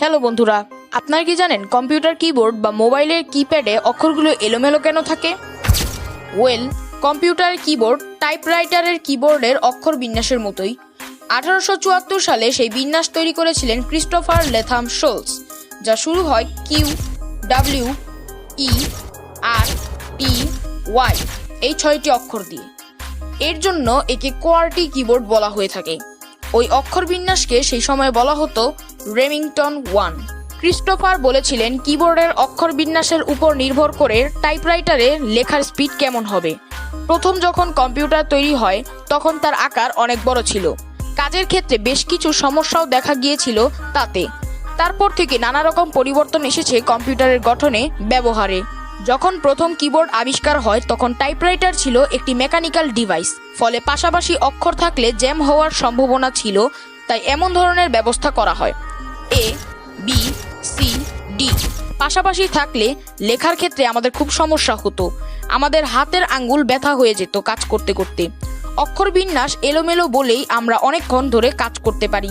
Hello বন্ধুরা, আপনারা কি জানেন কম্পিউটার কিবোর্ড বা মোবাইলের কিপ্যাডে অক্ষরগুলো এলোমেলো কেন থাকে? ওয়েল কম্পিউটার কিবোর্ড টাইপরাইটারের কিবোর্ডের অক্ষর বিন্যাসের মতোই। আঠারোশো চুয়াত্তর সালে সেই বিন্যাস তৈরি করেছিলেন ক্রিস্টোফার লেথাম শোলস, যা শুরু হয় Q W E R T Y এই ছয়টি অক্ষর দিয়ে। এর জন্য একে কোয়ার্টি কিবোর্ড বলা হয়ে থাকে। ওই অক্ষর বিন্যাসকে সেই সময় বলা হতো রেমিংটন ওয়ান। ক্রিস্টোফার বলেছিলেন, কিবোর্ডের অক্ষর বিন্যাসের উপর নির্ভর করে টাইপরাইটারে লেখার স্পিড কেমন হবে। প্রথম যখন কম্পিউটার তৈরি হয়, তখন তার আকার অনেক বড় ছিল। কাজের ক্ষেত্রে বেশ কিছু সমস্যাও দেখা গিয়েছিল তাতে। তারপর থেকে নানা রকম পরিবর্তন এসেছে কম্পিউটারের গঠনে, ব্যবহারে। যখন প্রথম কিবোর্ড আবিষ্কার হয়, তখন টাইপরাইটার ছিল একটি মেকানিক্যাল ডিভাইস। ফলে পাশাপাশি অক্ষর থাকলে জ্যাম হওয়ার সম্ভাবনা ছিল তাই এমন ধরনের ব্যবস্থা করা হয়। A, B, C, D. পাশাপাশি থাকলে লেখার ক্ষেত্রে আমাদের খুব সমস্যা হতো। আমাদের হাতের আঙ্গুল ব্যথা হয়ে যেত কাজ করতে করতে। অক্ষর বিন্যাস এলোমেলো বলেই আমরা অনেকক্ষণ ধরে কাজ করতে পারি।